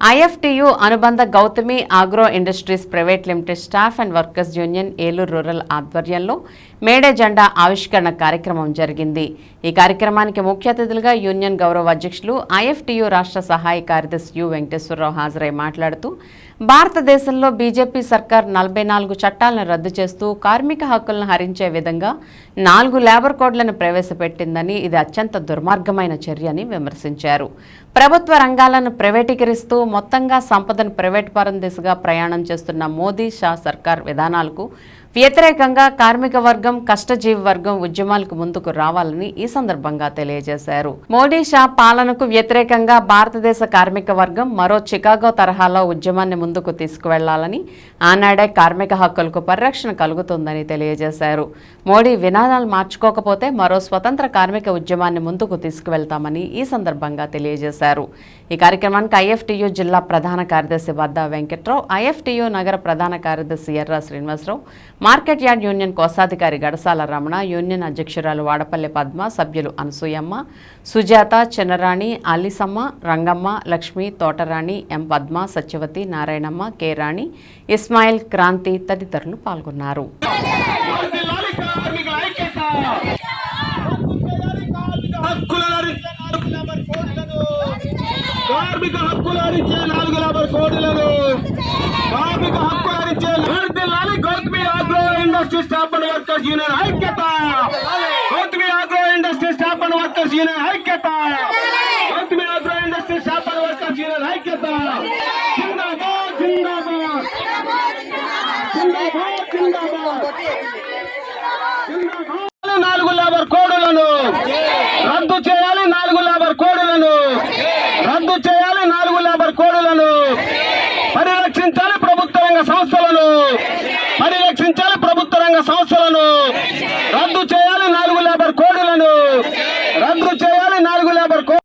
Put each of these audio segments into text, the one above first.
IFTU అనుబంధ Gautami agro industries private limited staff and workers union Eluru rural ఆధ్వర్యంలో May Day జెండా ఆవిష్కరణ కార్యక్రమం జరిగింది. ఈ కార్యక్రమానికి ముఖ్య అతిథులుగా యూనియన్ గౌరవ అధ్యక్షులు ఐఎఫ్టియు రాష్ట్ర సహాయ కార్యదర్శి యు వెంకటేశ్వరరావు హాజరై మాట్లాడుతూ భారతదేశంలో బీజేపీ సర్కార్ నలభై నాలుగు చట్టాలను రద్దు చేస్తూ కార్మిక హక్కులను హరించే విధంగా నాలుగు లేబర్ కోడ్లను ప్రవేశపెట్టిందని ఇది అత్యంత దుర్మార్గమైన చర్యని విమర్శించారు. ప్రభుత్వ రంగాలను ప్రైవేటీకరిస్తూ మొత్తంగా సంపదను ప్రైవేట్ పరం దిశగా ప్రయాణం చేస్తున్న మోదీ షా సర్కార్ విధానాలకు వ్యతిరేకంగా కార్మిక వర్గం కష్టజీవి వర్గం ఉద్యమాలకు ముందుకు రావాలని ఈ సందర్భంగా తెలియజేశారు. మోడీ షా పాలనకు వ్యతిరేకంగా భారతదేశ కార్మిక వర్గం మరో చికాగో తరహాలో ఉద్యమాన్ని ముందుకు తీసుకువెళ్ళాలని ఆనాడే కార్మిక హక్కులకు పరిరక్షణ కలుగుతుందని తెలియజేశారు. మోడీ వినాదాలు మార్చుకోకపోతే మరో స్వతంత్ర కార్మిక ఉద్యమాన్ని ముందుకు తీసుకువెళ్తామని ఈ సందర్భంగా తెలియజేశారు. ఈ కార్యక్రమానికి ఐఎఫ్టియు జిల్లా ప్రధాన కార్యదర్శి వద్ద వెంకట్రావు ఐఎఫ్టీయూ నగర ప్రధాన కార్యదర్శి ఎర్ర శ్రీనివాసరావు మార్కెట్ యార్డ్ యూనియన్ కోశాధికారి గడసాల రమణ యూనియన్ అధ్యక్షురాలు వాడపల్లి పద్మ సభ్యులు అనసూయమ్మ సుజాత చిన్నరాణి అలిసమ్మ రంగమ్మ లక్ష్మి తోటరాణి ఎం పద్మ సత్యవతి నారాయణమ్మ కె రాణి ఇస్మాయిల్ క్రాంతి తదితరులు పాల్గొన్నారు. కార్మిక నాలుగు కార్మిక హక్కులరిచ్చే agro industry staff and workers union ఐక్యత Gautami agro industry staff and workers union ఐక్యత Gautami agro industry staff and workers union ఐక్యత జిందాబాద్ జిందాబాద్ జిందాబాద్ జిందాబాద్ నాలుగు లేబర్ కోడులను రద్దు చేయాలి నాలుగు లేబర్ కోడులను రద్దు చేయాలి నాలుగు లేబర్ కోడులను పరిరక్షించాలి ప్రభుత్వ రంగ సంస్థలను పరిరక్షించాలి బస్సులను రద్దు చేయాలి నాలుగు లేబర్ కోడులను. రద్దు చేయాలి నాలుగు లేబర్ కో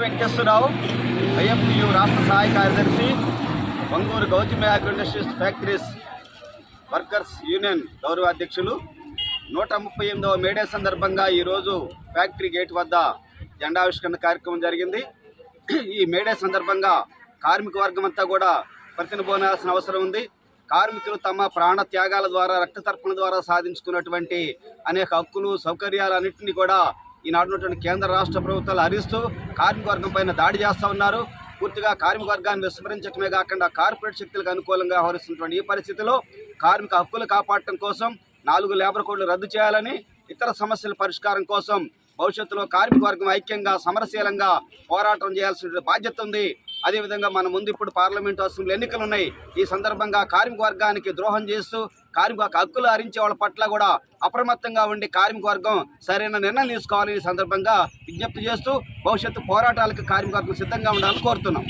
వెంకటేశ్వరరావు ఐఎఫ్టియు రాష్ట్ర సహాయ కార్యదర్శి Vanguru Gautami agro industries factories workers union గౌరవ అధ్యక్షులు. నూట ముప్పై ఎనిమిదవ మేడే సందర్భంగా ఈరోజు ఫ్యాక్టరీ గేట్ వద్ద జెండావిష్కరణ కార్యక్రమం జరిగింది. ఈ మేడే సందర్భంగా కార్మిక వర్గం అంతా కూడా ప్రతినబోనాల్సిన అవసరం ఉంది. కార్మికులు తమ ప్రాణ త్యాగాల ద్వారా రక్త తర్పణ ద్వారా సాధించుకున్నటువంటి అనేక హక్కులు సౌకర్యాలు అన్నింటినీ కూడా ఈనాడున్నటువంటి కేంద్ర రాష్ట్ర ప్రభుత్వాలు హరిస్తూ కార్మిక వర్గం పైన దాడి చేస్తూ ఉన్నారు. పూర్తిగా కార్మిక వర్గాన్ని విస్మరించడమే కాకుండా కార్పొరేట్ శక్తులకు అనుకూలంగా వ్యవహరిస్తున్నటువంటి ఈ పరిస్థితిలో కార్మిక హక్కులు కాపాడటం కోసం నాలుగు లేబర్ కోడ్లు రద్దు చేయాలని ఇతర సమస్యల పరిష్కారం కోసం భవిష్యత్తులో కార్మిక వర్గం ఐక్యంగా సమరశీలంగా పోరాటం చేయాల్సిన బాధ్యత ఉంది. అదేవిధంగా మన ముందు ఇప్పుడు పార్లమెంటు అసెంబ్లీ ఎన్నికలు ఉన్నాయి. ఈ సందర్భంగా కార్మిక వర్గానికి ద్రోహం చేస్తూ కార్మిక హక్కులు హరించే వాళ్ళ పట్ల కూడా అప్రమత్తంగా ఉండి కార్మిక వర్గం సరైన నిర్ణయం తీసుకోవాలని ఈ సందర్భంగా విజ్ఞప్తి చేస్తూ భవిష్యత్తు పోరాటాలకు కార్మిక వర్గం సిద్ధంగా ఉండాలని కోరుతున్నాం.